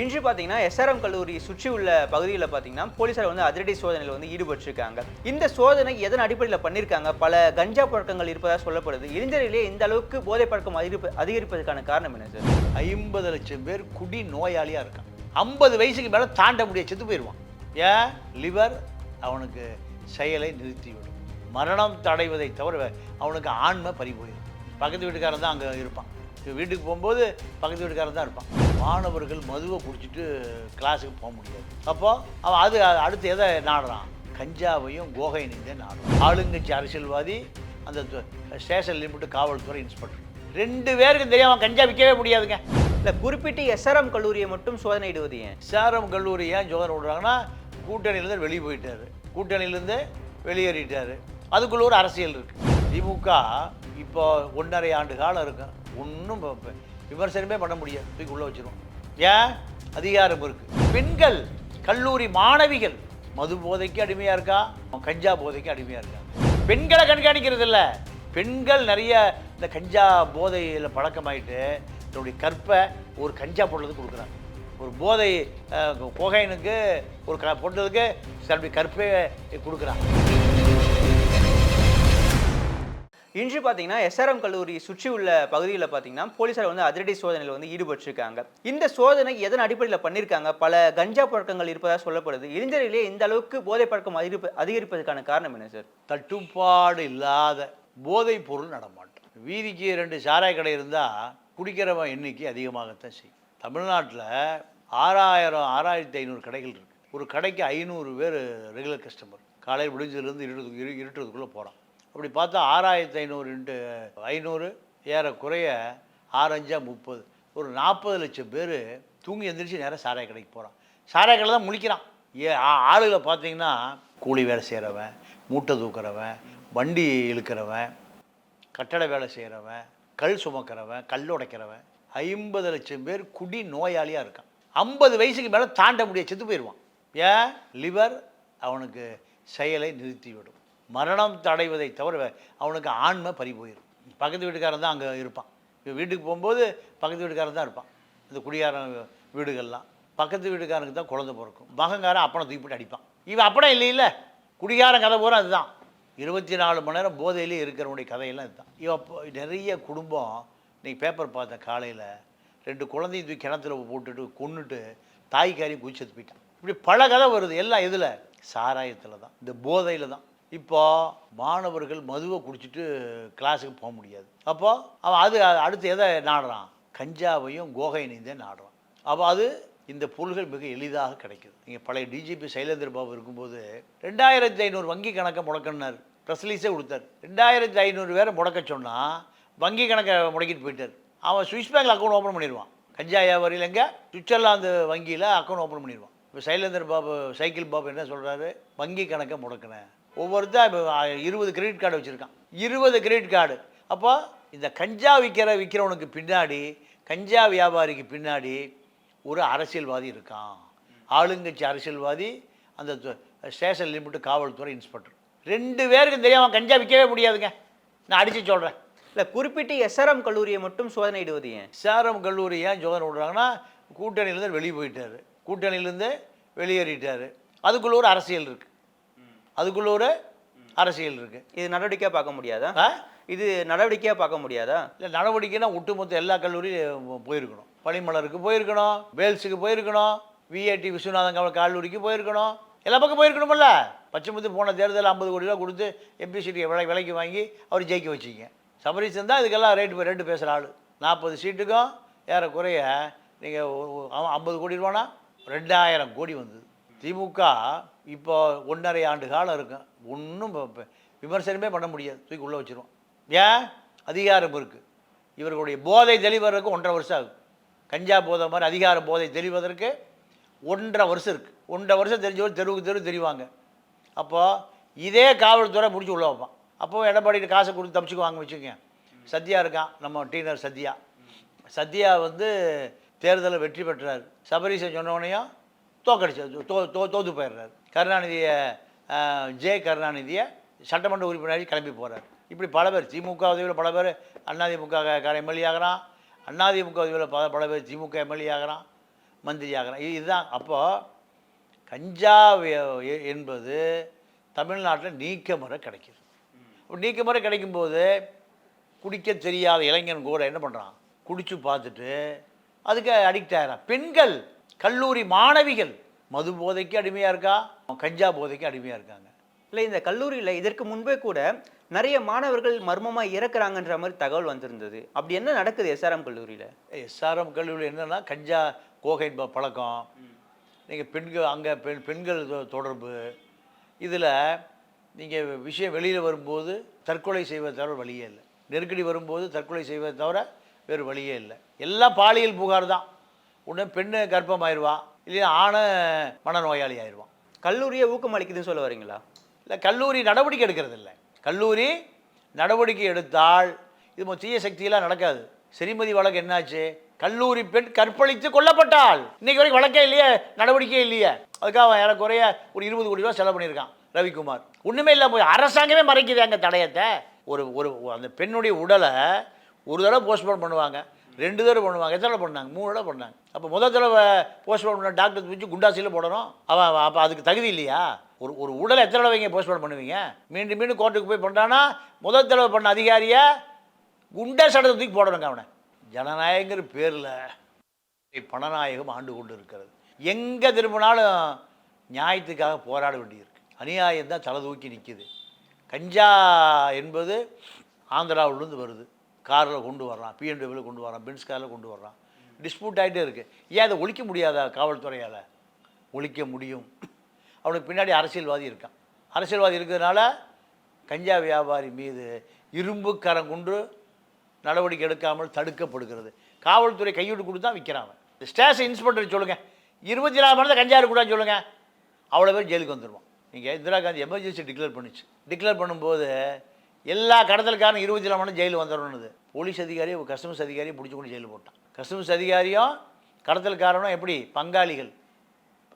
இன்று பார்த்தீங்கன்னா எஸ்ஆர்எம் கல்லூரி சுற்றி உள்ள பகுதியில் பார்த்தீங்கன்னா போலீசார் வந்து அதிரடி சோதனையில் வந்து ஈடுபட்டிருக்காங்க. இந்த சோதனை எதன் அடிப்படையில் பண்ணியிருக்காங்க பல கஞ்சா பழக்கங்கள் இருப்பதாக சொல்லப்படுது. இளைஞர்களே இந்த அளவுக்கு போதை பழக்கம் அதிகரிப்பு அதிகரிப்பதற்கான காரணம் என்ன சார்? ஐம்பது லட்சம் பேர் குடி நோயாளியாக இருக்கான் ஐம்பது வயசுக்கு மேலே தாண்ட முடிய செத்து போயிடுவான். ஏன்? லிவர் அவனுக்கு செயலை நிறுத்திவிடும். மரணம் தடைவதை தவிர அவனுக்கு ஆன்மை பறி போயிடும் பக்கத்து வீட்டுக்காரன் தான் அங்கே இருப்பான். வீட்டுக்கு போகும்போது பக்கத்து வீட்டுக்காரன் தான் இருப்பான். மாணவர்கள் மதுவை குடிச்சிட்டு கிளாஸுக்கு போக முடியாது. அப்போ அவன் அது அடுத்து எதை நாடுறான்? கஞ்சாவையும் கோகைனையும் தான் நாடுறான். ஆளுங்கட்சி அரசியல்வாதி அந்த ஸ்டேஷன் லிமிட்டு காவல்துறை இன்ஸ்பெக்டர் ரெண்டு பேருக்கு தெரியாம கஞ்சா விற்கவே முடியாதுங்க. இல்லை குறிப்பிட்டு எஸ்ஆர்எம் கல்லூரியை மட்டும் சோதனையிடுவது ஏன்? சேரம் கல்லூரி ஏன் ஜோதனை விடுறாங்கன்னா கூட்டணியிலேருந்து வெளியே போயிட்டாரு. கூட்டணியிலேருந்து வெளியேறிட்டாரு. அதுக்குள்ள ஒரு அரசியல் இருக்கு. திமுக இப்போ ஒன்றரை ஆண்டு காலம் இருக்கும் ஒன்றும் விமர்சனமே பண்ண முடியாது. தூக்கி உள்ள வச்சிருவோம். ஏன்? அதிகாரம் இருக்கு. பெண்கள் கல்லூரி மாணவிகள் மது போதைக்கு அடிமையா இருக்கா? கஞ்சா போதைக்கு அடிமையா இருக்கா? பெண்களை கண்காணிக்கிறது இல்லை பெண்கள் நிறைய இந்த கஞ்சா போதையில் பழக்கமாயிட்டு தன்னுடைய கற்பை ஒரு கஞ்சா பொருளுக்கு கொடுக்குறாங்க. ஒரு போதை அஹ், கோகைனுக்கு ஒரு க பொருளுக்கு தன்னுடைய கற்பை கொடுக்குறாங்க. இன்று பார்த்தீங்கன்னா எஸ்ஆர்எம் கல்லூரி சுற்றி உள்ள பகுதியில் பார்த்தீங்கன்னா போலீசார் வந்து அதிரடி சோதனையில் வந்து ஈடுபட்டிருக்காங்க. இந்த சோதனை எதன் அடிப்படையில் பண்ணியிருக்காங்க பல கஞ்சா பழக்கங்கள் இருப்பதாக சொல்லப்படுது. இளைஞர்களே இந்த அளவுக்கு போதை பழக்கம் அதிகரிப்பு அதிகரிப்பதற்கான காரணம் என்ன சார் தட்டுப்பாடு இல்லாத போதைப் பொருள் நடமாட்டம். வீதிக்கு ரெண்டு சாராய கடை இருந்தால் குடிக்கிறவன் எண்ணிக்கை அதிகமாகத்தான் செய்யும். தமிழ்நாட்டில் ஆறாயிரம் ஆறாயிரத்தி ஐநூறு கடைகள் இருக்குது ஒரு கடைக்கு ஐநூறு பேர் ரெகுலர் கஸ்டமர் காலையில் விடிஞ்சதுலேருந்து இருட்டு இரு இருட்டுறதுக்குள்ளே போகிறான் அப்படி பார்த்தா ஆறாயிரத்து ஐநூறு இன்ட்டு ஐநூறு ஏறக்குறைய ஆறஞ்சா முப்பது. ஒரு நாற்பது லட்சம் பேர் தூங்கி எந்திரிச்சு நேராக சாராய கடைக்கு போகிறான் சாராய கடை தான் முழிக்கிறான். ஏ ஆளுகளை பார்த்தீங்கன்னா கூலி வேலை செய்கிறவன் மூட்டை தூக்குறவன் வண்டி இழுக்கிறவன் கட்டட வேலை செய்கிறவன் கல் சுமக்கிறவன் கல் உடைக்கிறவன். ஐம்பது லட்சம் பேர் குடி நோயாளியாக இருக்கான். ஐம்பது வயசுக்கு மேலே தாண்ட முடிய செத்து போயிடுவான். ஏன்? லிவர் அவனுக்கு செயலை நிறுத்திவிடும். மரணம் தடைவதை தவிர அவனுக்கு ஆன்மை பறி போயிடும் பக்கத்து வீட்டுக்காரன் தான் அங்கே இருப்பான். வீட்டுக்கு போகும்போது பக்கத்து வீட்டுக்காரன் தான் இருப்பான். இந்த குடியாரன் வீடுகள்லாம். பக்கத்து வீட்டுக்காரனுக்கு தான் குழந்தை பிறக்கும். மகங்காரன் அப்பனை தூக்கிட்டு அடிப்பான். இவன் அப்படம் இல்லை குடிகாரன் கதை பூரா அதுதான். இருபத்தி நாலு மணி நேரம் போதையிலே இருக்கிறவனுடைய கதையெல்லாம் இதுதான். இவன் அப்போ நிறைய குடும்பம் இன்றைக்கி பேப்பர் பார்த்தேன் காலையில் ரெண்டு குழந்தையும் தூக்கி கிணத்துல போட்டுட்டு கொண்டுட்டு தாய்க்காரியும் குதிச்சது போயிட்டான். இப்படி பல கதை வருது. எல்லாம் எதில்? சாராயத்தில் தான் இந்த போதையில் தான் இப்போ மாணவர்கள் மதுவை குடிச்சிட்டு கிளாஸுக்கு போக முடியாது. அப்போ அவன் அது அடுத்து எதை நாடுறான்? கஞ்சாவையும் கோகைனையும் தான் நாடுறான். அப்போ அது இந்த பொருள்கள் மிக எளிதாக கிடைக்குது. நீங்கள் பழைய டிஜிபி சைலேந்திர பாபு இருக்கும்போது ரெண்டாயிரத்தி ஐநூறு வங்கி கணக்கை முடக்கினார். ப்ரெஸ்லீஸே கொடுத்தார். ரெண்டாயிரத்தி ஐநூறு பேரை முடக்க சொன்னால் வங்கி கணக்கை முடக்கிட்டு போயிட்டார். அவன் சுவிஸ் பேங்கில் அக்கௌண்ட் ஓப்பன் பண்ணிடுவான். கஞ்சா வியாபாரியில் எங்கே? சுவிட்சர்லாந்து வங்கியில் அக்கௌண்ட் ஓப்பன் பண்ணிடுவான். இப்போ சைலேந்திர பாபு சைக்கிள் பாபு என்ன சொல்கிறாரு வங்கி கணக்கை முடக்கினேன். ஒவ்வொருத்தன் இப்போ இருபது கிரெடிட் கார்டு வச்சுருக்கான். இருபது கிரெடிட் கார்டு அப்போ இந்த கஞ்சா விற்கிற விற்கிறவனுக்கு பின்னாடி கஞ்சா வியாபாரிக்கு பின்னாடி ஒரு அரசியல்வாதி இருக்கான். ஆளுங்கட்சி அரசியல்வாதி அந்த ஸ்டேஷன் லிமிட்டு காவல்துறை இன்ஸ்பெக்டர். ரெண்டு பேருக்கு தெரியாமல் கஞ்சா விற்கவே முடியாதுங்க. நான் அடித்து சொல்கிறேன் இல்லை குறிப்பிட்டு எஸ்ஆர்எம் கல்லூரியை மட்டும் சோதனையிடுவது ஏன்? சேரம் கல்லூரி ஏன் ஜோதனை விடுறாங்கன்னா கூட்டணியிலேருந்து வெளியே போயிட்டாரு. கூட்டணியிலேருந்து வெளியேறிட்டாரு. அதுக்குள்ள ஒரு அரசியல் இருக்குது அதுக்குள்ள ஒரு அரசியல் இருக்குது இது நடவடிக்கையாக பார்க்க முடியாதா? இது நடவடிக்கையாக பார்க்க முடியாதா? இல்லை நடவடிக்கைனா ஒட்டுமொத்த எல்லா கல்லூரியும் போயிருக்கணும். பனிமலருக்கு போயிருக்கணும் வேல்ஸுக்கு போயிருக்கணும் விஐடி விஸ்வநாதன் கல்லூரிக்கு போயிருக்கணும். எல்லா பக்கம் போயிருக்கணுமில்ல? பச்சைமுத்து போன தேர்தல் ஐம்பது கோடி ரூபா கொடுத்து எம்பி சீட்டு விலை விலைக்கு வாங்கி அவர் ஜெயிக்க வச்சிங்க. சபரீசன் தான் இதுக்கெல்லாம் ரேட்டு ரேட்டு பேசுகிற ஆள். நாற்பது சீட்டுக்கும் ஏறக்குறைய நீங்கள் ஐம்பது கோடி ரூபானா? ரெண்டாயிரம் கோடி வந்தது. திமுக இப்போ ஒன்றரை ஆண்டு காலம் இருக்கும் ஒன்றும் விமர்சனமே பண்ண முடியாது. தூக்கி உள்ளே வச்சிரும். ஏன்? அதிகாரம் இருக்குது இவர்களுடைய போதை தெளிவதற்கு ஒன்றரை வருஷம் ஆகும் கஞ்சா போதை மாதிரி அதிகார போதை தெளிவதற்கு ஒன்றரை வருஷம் இருக்குது ஒன்றரை வருஷம் தெரிஞ்சவர் தெருவுக்கு தெரு தெரிவாங்க. அப்போது இதே காவல்துறை முடிச்சு உள்ள வைப்பான். அப்போது எடப்பாடி காசை கொடுத்து தப்பிச்சுக்குவாங்க வச்சுக்கோங்க சத்யா இருக்கான். நம்ம டீனர் சத்யா. சத்யா வந்து தேர்தலில் வெற்றி பெற்றார். சபரீசன் சொன்னோடனையும் தோக்கடிச்சு தோ தோ தோத்து போயிடுறாரு. கருணாநிதியை ஜே கருணாநிதியை சட்டமன்ற உறுப்பினராக கிளம்பி போகிறார் இப்படி பல பேர் திமுக உதவியில் பல பேர் அதிமுக எம்எல்ஏ ஆகிறான் அதிமுக உதவியில் பல பல பேர் திமுக எம்எல்ஏ ஆகிறான் மந்திரி ஆகிறான் இது இதுதான். அப்போது கஞ்சா என்பது தமிழ்நாட்டில் நீக்க முறை கிடைக்கிது. அப்போ நீக்க முறை கிடைக்கும்போது குடிக்க தெரியாத இளைஞன் கூட என்ன பண்ணுறான் குடித்து பார்த்துட்டு அதுக்கு அடிக்ட் ஆகிறான் பெண்கள் கல்லூரி மாணவிகள் மது போதைக்கு அடிமையாக இருக்கா? கஞ்சா போதைக்கு அடிமையாக இருக்காங்க. இல்லை இந்த கல்லூரியில் இதற்கு முன்பே கூட நிறைய மாணவர்கள் மர்மமாக இறக்குறாங்கன்ற மாதிரி தகவல் வந்திருந்தது. அப்படி என்ன நடக்குது எஸ்ஆர்எம் கல்லூரியில்? எஸ்ஆர்எம் கல்லூரியில் என்னென்னா கஞ்சா கோகைன் பழக்கம். நீங்கள் பெண்கள் அங்கே பெண் பெண்கள் தொ- தொடர்பு. இதில் நீங்கள் விஷயம் வெளியில் வரும்போது தற்கொலை செய்வதை தவிர வழியே இல்லை. நெருக்கடி வரும்போது தற்கொலை செய்வதை தவிர வேறு வழியே இல்லை. எல்லாம் பாலியல் புகார் தான். உடனே பெண்ணு கர்ப்பமாயிடுவான் இல்லையா ஆன மனநோயாளி ஆயிடுவான் கல்லூரியை ஊக்கமளிக்குதுன்னு சொல்ல வரீங்களா? இல்லை கல்லூரி நடவடிக்கை எடுக்கிறது இல்லை கல்லூரி நடவடிக்கை எடுத்தால் இது தீய சக்தியெல்லாம் நடக்காது. செரிமதி வழக்கு என்னாச்சு? கல்லூரி பெண் கற்பழித்து கொல்லப்பட்டால் இன்னைக்கு வரைக்கும் வழக்கே இல்லையே நடவடிக்கையே இல்லையே. அதுக்காக அவன் ஏறக்குறைய ஒரு இருபது கோடி ரூபா செலவு பண்ணியிருக்கான் ரவிக்குமார். ஒன்றுமே இல்லை போய் அரசாங்கமே மறைக்குது அங்கே தடயத்தை. ஒரு ஒரு அந்த பெண்ணுடைய உடலை ஒரு தடவை போஸ்ட்மார்ட்டம் பண்ணுவாங்க. ரெண்டு தடவை பண்ணுவாங்க. எத்தனை தடவை பண்ணாங்க? மூணு தடவை பண்ணாங்க. அப்போ முதல் தடவை போஸ்ட்மார்ட்டம் பண்ண டாக்டர் வச்சு குண்டாசியில் போடணும். அவன் அவன் அப்போ அதுக்கு தகுதி இல்லையா? ஒரு ஒரு உடலை எத்தனை தடவை இங்கே போஸ்ட்மார்ட்டம் பண்ணுவீங்க? மீண்டும் மீண்டும் கோர்ட்டுக்கு போய் பண்ணுறான்னா முதல் தடவை பண்ண அதிகாரியை குண்டா சடத்தை தூக்கி போடணுங்க அவனை. ஜனநாயகங்கிற பேரில் பணநாயகம் ஆண்டு கொண்டு இருக்கிறது. எங்கே திரும்பினாலும் நியாயத்துக்காக போராட வேண்டியிருக்கு. அநியாயம் தான் தலை தூக்கி நிற்கிது கஞ்சா என்பது ஆந்திராவிலேருந்து வருது. காரில் கொண்டு வர்றான் பிஎன்டபிள்யூ கொண்டு வர்றான் பென்ஸ் காரில் கொண்டு வர்றான். டிஸ்பியூட் ஆகிட்டே இருக்குது ஏன் அதை ஒழிக்க முடியாதா காவல்துறையால்? ஒழிக்க முடியும். அவனுக்கு பின்னாடி அரசியல்வாதி இருக்கான். அரசியல்வாதி இருக்கிறதுனால கஞ்சா வியாபாரி மீது இரும்பு கரம் கொண்டு நடவடிக்கை எடுக்காமல் தடுக்கப்படுகிறது. காவல்துறை கையெழுத்து கொடுத்து தான் விற்கிறான் அவன் ஸ்டேஷன் இன்ஸ்பெக்டர் சொல்லுங்கள் இருபத்தி நாலு மணி நேரம் கஞ்சா இருக்கக்கூடாதுன்னு சொல்லுங்கள் அவ்வளோ பேர் ஜெயிலுக்கு வந்துடுவான் நீங்கள் இந்திரா காந்தி எமர்ஜென்சி டிக்ளேர் பண்ணிச்சு. டிக்ளேர் பண்ணும்போது எல்லா கடத்தலுக்காரனும் இருபத்தி நாலு மணி ஜெயில் வந்துடணுது போலீஸ் அதிகாரி ஒரு கஸ்டமர்ஸ் அதிகாரியை பிடிச்சி கொண்டு ஜெயிலில் போட்டான். கஸ்டமர்ஸ் அதிகாரியும் கடத்தல்காரனும் எப்படி? பங்காளிகள்.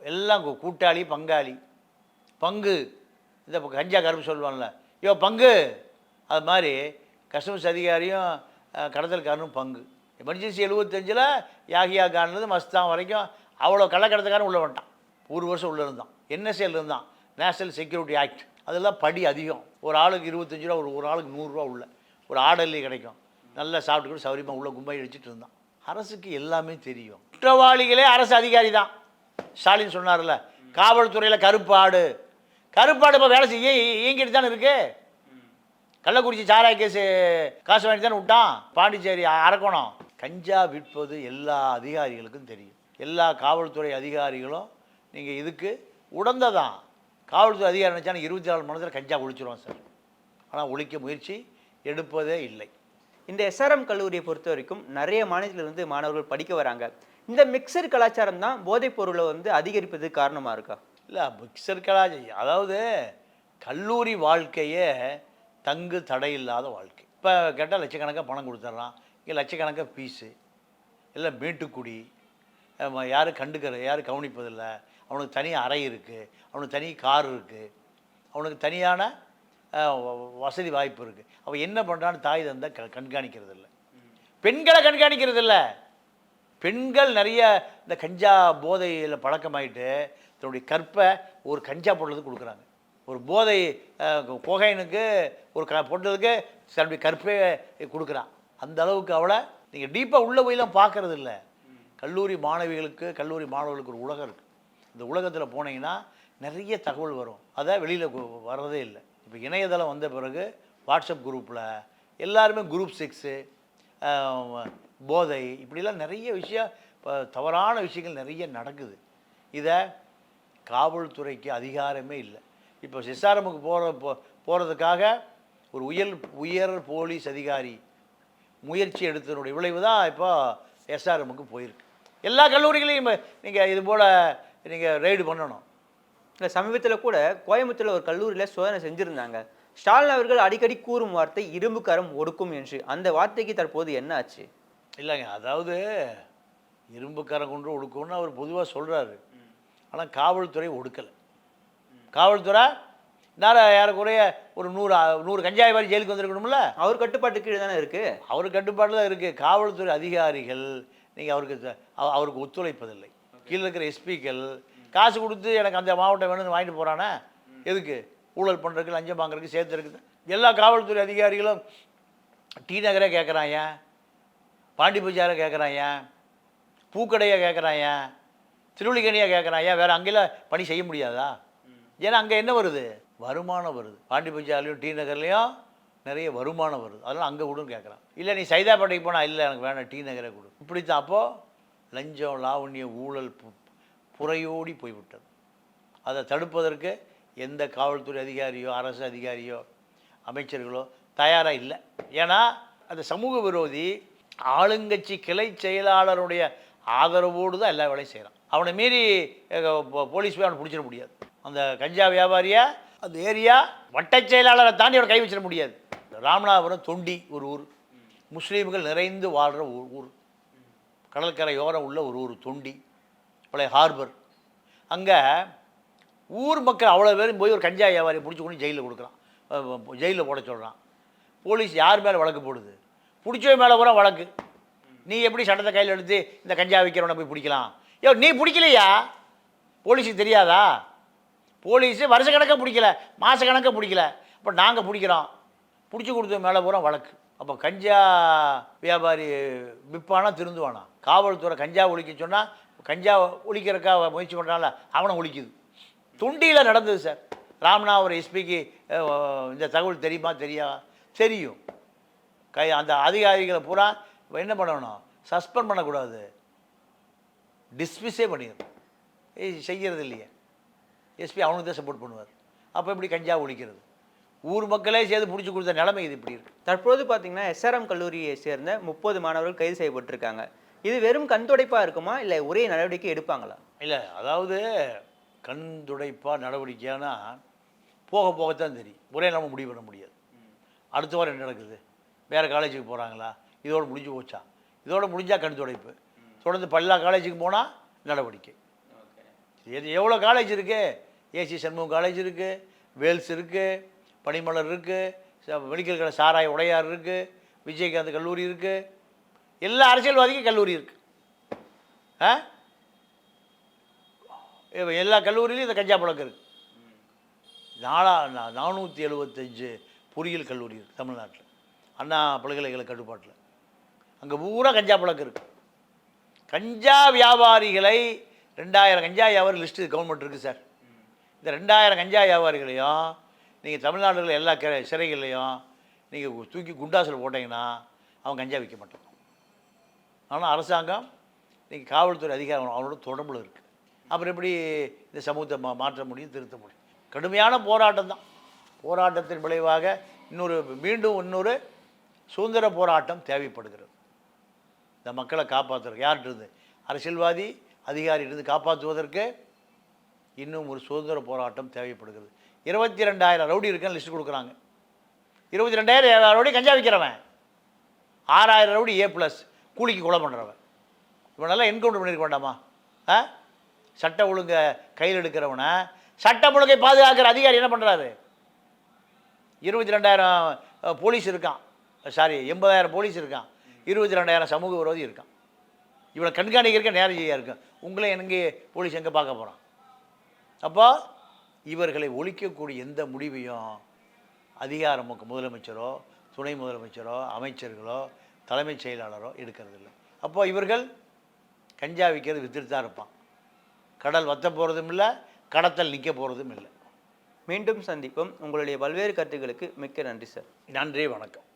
எல்லாம் கூட்டாளி பங்காளி. பங்கு. இந்த கஞ்சா கருப்பு சொல்லுவான்ல. யோ பங்கு. அது மாதிரி கஸ்டமர்ஸ் அதிகாரியும் கடத்தல்காரனும் பங்கு. எமர்ஜென்சி எழுபத்தஞ்சில் யாகியா கான்லேருந்து மஸ்தான் வரைக்கும் அவ்வளோ கள்ளக்கடத்தக்காரன் உள்ளே வந்துட்டான். ஒரு வருஷம் உள்ளே இருந்தான். என்எஸ்ஏல இருந்தான். நேஷனல் செக்யூரிட்டி ஆக்ட் அதெல்லாம் படி அதிகம். ஒரு ஆளுக்கு இருபத்தஞ்சு ரூபா ஒரு ஒரு ஆளுக்கு நூறுரூவா உள்ள. ஒரு ஆர்டர்லி கிடைக்கும். நல்லா சாப்பிட்டுக்கிட்டு சௌரியமாக உள்ள கும்பை அடிச்சுட்டு இருந்தான். அரசுக்கு எல்லாமே தெரியும். குற்றவாளிகளே அரசு அதிகாரி தான். ஸ்டாலின் சொன்னார்ல காவல்துறையில் கருப்பாடு கருப்பாடு இப்போ வேலை செய்ய இயங்கிட்டு தானே இருக்கு? கள்ளக்குறிச்சி சாராய கேஸு காசு வாங்கி தானே விட்டான்? பாண்டிச்சேரி அரக்கோணம். கஞ்சா விற்பது எல்லா அதிகாரிகளுக்கும் தெரியும். எல்லா காவல்துறை அதிகாரிகளும் நீங்கள் இதுக்கு உடந்ததான். காவல்துறை அதிகாரி நினச்சாலும் இருபத்தி நாலு மணி நேரத்தில் கஞ்சா ஒழிச்சிருவோம் சார். ஆனால் ஒழிக்க முயற்சி எடுப்பதே இல்லை. இந்த எஸ்ஆர்எம் கல்லூரியை பொறுத்த வரைக்கும் நிறைய மாநிலத்திலிருந்து மாணவர்கள் படிக்க வராங்க. இந்த மிக்சர் கலாச்சாரம் தான் போதைப் பொருளை வந்து அதிகரிப்பதுக்கு காரணமா இருக்கா? இல்லை மிக்சர் கலாச்சாரம் அதாவது கல்லூரி வாழ்க்கையே தங்கு தடையில்லாத வாழ்க்கை. இப்போ கேட்டால் லட்சக்கணக்காக பணம் கொடுத்துட்றான் இங்கே லட்சக்கணக்காக ஃபீஸு எல்லாம் மேட்டுக்குடி யாரும் கண்டுக்கிற யாரும் கவனிப்பதில்லை அவனுக்கு தனி அறை இருக்குது அவனுக்கு தனி கார் இருக்குது அவனுக்கு தனியான வ- வசதி வாய்ப்பு இருக்குது அவன் என்ன பண்ணுறான்னு தாய் தந்தை க கண்காணிக்கிறது இல்லை பெண்களை கண்காணிக்கிறது இல்லை பெண்கள் நிறைய இந்த கஞ்சா போதையில் பழக்கமாயிட்டு தன்னுடைய கற்பை ஒரு கஞ்சா பொருளுக்கு கொடுக்குறாங்க. ஒரு போதை அஹ், ஒரு க பொட்டலுக்கு தன்னுடைய கற்பே கொடுக்குறான் அந்த அளவுக்கு அவளை நீங்கள் டீப்பாக உள்ளே போயெல்லாம் பார்க்கறது இல்லை கல்லூரி மாணவிகளுக்கு கல்லூரி மாணவர்களுக்கு ஒரு உலகம் இருக்குது இந்த உலகத்தில் போனீங்கன்னா நிறைய தகவல் வரும். அதை வெளியில் வர்றதே இல்லை. இப்போ இணையதளம் வந்த பிறகு வாட்ஸ்அப் குரூப்பில் எல்லாருமே குரூப் சிக்ஸு போதை இப்படிலாம் நிறைய விஷயம் இப்போ தவறான விஷயங்கள் நிறைய நடக்குது. இதை காவல்துறைக்கு அதிகாரமே இல்லை. இப்போ சிசாரமுக்கு போகிற போ போகிறதுக்காக ஒரு உயர் உயர் போலீஸ் அதிகாரி முயற்சி எடுத்ததனுடைய விளைவு தான் இப்போ எஸ்ஆர்எம்முக்கு போயிருக்கு. எல்லா கல்லூரிகளையும் நீங்கள் இது போல் நீங்கள் ரெய்டு பண்ணணும். இல்லை சமீபத்தில் கூட கோயம்புத்தூர்ல ஒரு கல்லூரியில் சோதனை செஞ்சிருந்தாங்க. ஸ்டாலின் அவர்கள் அடிக்கடி கூறும் வார்த்தை இரும்பு கரம் ஒடுக்கும் என்று. அந்த வார்த்தைக்கு தற்போது என்ன ஆச்சு? இல்லைங்க அதாவது இரும்பு கரம் கொண்டு ஒடுக்கும்னு அவர் பொதுவாக சொல்கிறாரு ஆனால் காவல்துறை ஒடுக்கலை. காவல்துறை நேர ஏறக்குறைய ஒரு நூறு நூறு கஞ்சாய் மாதிரி ஜெயிலுக்கு வந்திருக்கணும்ல? அவர் கட்டுப்பாட்டு கீழே தானே இருக்கு. அவர் கட்டுப்பாட்டில் இருக்குது காவல்துறை அதிகாரிகள் நீங்கள் அவருக்கு அவருக்கு ஒத்துழைப்பதில்லை. கீழே இருக்கிற எஸ்பிக்கள் காசு கொடுத்து எனக்கு அந்த மாவட்டம் வேணும்னு வாங்கிட்டு போகிறானே எதுக்கு? ஊழல் பண்ணுறதுக்கு லஞ்சம் வாங்குறதுக்கு சேர்த்து இருக்குது எல்லா காவல்துறை அதிகாரிகளும் டி நகரே கேட்குறான் ஏன்? பாண்டி பஜாரை கேட்குறான் ஏன்? பூக்கடையை கேட்குறான் ஏன்? திருவள்ளிக்கணியை கேட்குறான் ஏன்? வேறு அங்கெல்லாம் பணி செய்ய முடியாதா? ஏன்னா அங்கே என்ன வருது? வருமானம் வருது. பாண்டிபஜார்லேயும் டி நகர்லேயும் நிறைய வருமானம் வருது. அதெல்லாம் அங்கே கொடுன்னு கேட்குறான் இல்லை நீ சைதாப்பேட்டைக்கு போனால் இல்லை எனக்கு வேணாம் டி நகரே கொடு. இப்படி தான் அப்போது லஞ்சம் லாவண்யம் ஊழல் பு- புறையோடி போய்விட்டது. அதை தடுப்பதற்கு எந்த காவல்துறை அதிகாரியோ அரசு அதிகாரியோ அமைச்சர்களோ தயாராக இல்லை. ஏன்னா அந்த சமூக விரோதி ஆளுங்கட்சி கிளை செயலாளருடைய ஆதரவோடு தான் எல்லா வேலையும் செய்கிறான் அவனை மீறி போலீஸ் போய் அவனை பிடிச்சிட முடியாது. அந்த கஞ்சா வியாபாரியா அந்த ஏரியா வட்டச் செயலாளரை தாண்டி அவனை கை வச்சிட முடியாது. ராமநாதபுரம் தொண்டி ஒரு ஊர். முஸ்லீம்கள் நிறைந்து வாழ்கிற ஊர் ஊர். கடற்கரையோரம் உள்ள ஒரு ஒரு தொண்டி பழைய ஹார்பர் அங்கே ஊர் மக்கள் அவ்வளோ பேரும் போய் ஒரு கஞ்சா வியாபாரியை பிடிச்சி கொண்டு ஜெயிலில் கொடுக்குறான். ஜெயிலில் போட சொல்கிறான் போலீஸ் யார் மேலே வழக்கு போடுது? பிடிச்சவன் மேலே பூரா வழக்கு. நீ எப்படி சட்டத்தை கையில் எடுத்து இந்த கஞ்சா விற்கிறவனை போய் பிடிக்கலாம்? யோ நீ பிடிக்கலையா? போலீஸுக்கு தெரியாதா? போலீஸு வருஷ கணக்காக பிடிக்கல மாத கணக்காக பிடிக்கல. அப்போ நாங்கள் பிடிக்கிறோம். பிடிச்சி கொடுத்த மேலே பூரா வழக்கு. அப்போ கஞ்சா வியாபாரி விற்பானா திருந்துவானா? காவல்துறை கஞ்சா ஒழிக்க சொன்னால் கஞ்சா ஒழிக்கிறக்கா முயற்சி பண்ணுறான்ல அவனை ஒழிக்குது. துண்டியில் நடந்தது சார். ராமநாதபுரம் எஸ்பிக்கு இந்த தகவல் தெரியுமா தெரியா? தெரியும். கை அந்த அதிகாரிகளை பூரா என்ன பண்ணணும்? சஸ்பெண்ட் பண்ணக்கூடாது. டிஸ்மிஸே பண்ணிடணும் ஏய் செய்கிறது இல்லையே. எஸ்பி அவனுக்கு தான் சப்போர்ட் பண்ணுவார். அப்போ எப்படி கஞ்சா ஒழிக்கிறது? ஊர் மக்களே சேர்ந்து பிடிச்சி கொடுத்த நிலைமை இது இப்படி இருக்கு. தற்போது பார்த்தீங்கன்னா எஸ்ஆர்எம் கல்லூரியை சேர்ந்த முப்பது மாணவர்கள் கைது செய்யப்பட்டிருக்காங்க. இது வெறும் கண் துடைப்பா இருக்குமா? இல்லை ஒரே நடவடிக்கை எடுப்பாங்களா? இல்லை அதாவது கண் துடைப்பாக நடவடிக்கையானா போக போகத்தான் தெரியும். ஒரே நம்ம முடிவு பண்ண முடியாது. அடுத்த வாரம் என்ன நடக்குது? வேறு காலேஜுக்கு போகிறாங்களா இதோட முடிஞ்சு போச்சா? இதோட முடிஞ்சால் கண் துடைப்பு. தொடர்ந்து பல்லா காலேஜுக்கு போனால் நடவடிக்கை. எது எவ்வளோ காலேஜ் இருக்குது ஏசி சண்முகம் காலேஜ் இருக்குது வேல்ஸ் இருக்குது பனிமலர் இருக்குது மெடிக்கல் கடை சாராய உடையார் இருக்குது விஜயகாந்த் கல்லூரி இருக்குது எல்லா அரசியல்வாதிக்கும் கல்லூரி இருக்குது ஆ? எல்லா கல்லூரியிலையும் இந்த கஞ்சா பழக்கம் இருக்குது நாலா நானூற்றி எழுபத்தஞ்சு பொறியியல் கல்லூரி இருக்குது தமிழ்நாட்டில். அண்ணா பல்கலைக்கழக கட்டுப்பாட்டில். அங்கே பூரா கஞ்சா பழக்கம் இருக்குது கஞ்சா வியாபாரிகளை ரெண்டாயிரம் கஞ்சா வியாபாரி லிஸ்ட்டு கவர்மெண்ட் இருக்குது சார் இந்த ரெண்டாயிரம் கஞ்சா வியாபாரிகளையும் நீங்கள் தமிழ்நாடுல எல்லா கிர சிறைகள்லையும் நீங்கள் தூக்கி குண்டாசில் போட்டிங்கன்னா அவன் கஞ்சா விற்க மாட்டான் ஆனால் அரசாங்கம் நீங்கள் காவல்துறை அதிகாரம் அவனோட தொடர்பில் இருக்குது அப்புறம் எப்படி இந்த சமூகத்தை மா மாற்ற முடியும் திருத்த முடியும்? கடுமையான போராட்டம் தான். போராட்டத்தின் விளைவாக இன்னொரு மீண்டும் இன்னொரு சுதந்திர போராட்டம் தேவைப்படுகிறது. இந்த மக்களை காப்பாற்றுறது யார்கிட்ட அரசியல்வாதி அதிகாரியிலிருந்து காப்பாற்றுவதற்கு இன்னும் ஒரு சுதந்திர போராட்டம் தேவைப்படுகிறது. இருபத்தி ரெண்டாயிரம் ரவுடி இருக்குன்னு லிஸ்ட் கொடுக்குறாங்க. இருபத்தி ரெண்டாயிரம் ரவுடி கஞ்சா விற்கிறவன் ஆறாயிரம் ரவுடி ஏ ப்ளஸ் கூலிக்கு கொலை பண்ணுறவன் இவனெல்லாம் என்கவுண்டர் பண்ணியிருக்க வேண்டாமா? ஆ? சட்ட ஒழுங்கை கையில் எடுக்கிறவனை சட்ட ஒழுங்கை பாதுகாக்கிற அதிகாரி என்ன பண்ணுறாரு இருபத்தி ரெண்டாயிரம் போலீஸ் இருக்கான். சாரி எண்பதாயிரம் போலீஸ் இருக்கான். இருபத்தி ரெண்டாயிரம் சமூக விரோதி இருக்கான். இவனை கண்காணிக்கிறக்க நேரடியாக இருக்கும் உங்களே எங்கே போலீஸ் எங்கே பார்க்க போகிறான் அப்போ இவர்களை ஒழிக்கக்கூடிய எந்த முடிவையும் அதிகாரம் முதலமைச்சரோ துணை முதலமைச்சரோ அமைச்சர்களோ தலைமைச் செயலாளரோ எடுக்கிறதில்ல. அப்போ இவர்கள் கஞ்சா விற்கிறது வித்துட்டு தான் இருப்பான். கடல் வத்த போகிறதும் இல்லை கடத்தல் நிற்க போகிறதும் இல்லை. மீண்டும் சந்திப்போம். உங்களுடைய பல்வேறு கருத்துக்களுக்கு மிக்க நன்றி சார். நன்றி வணக்கம்.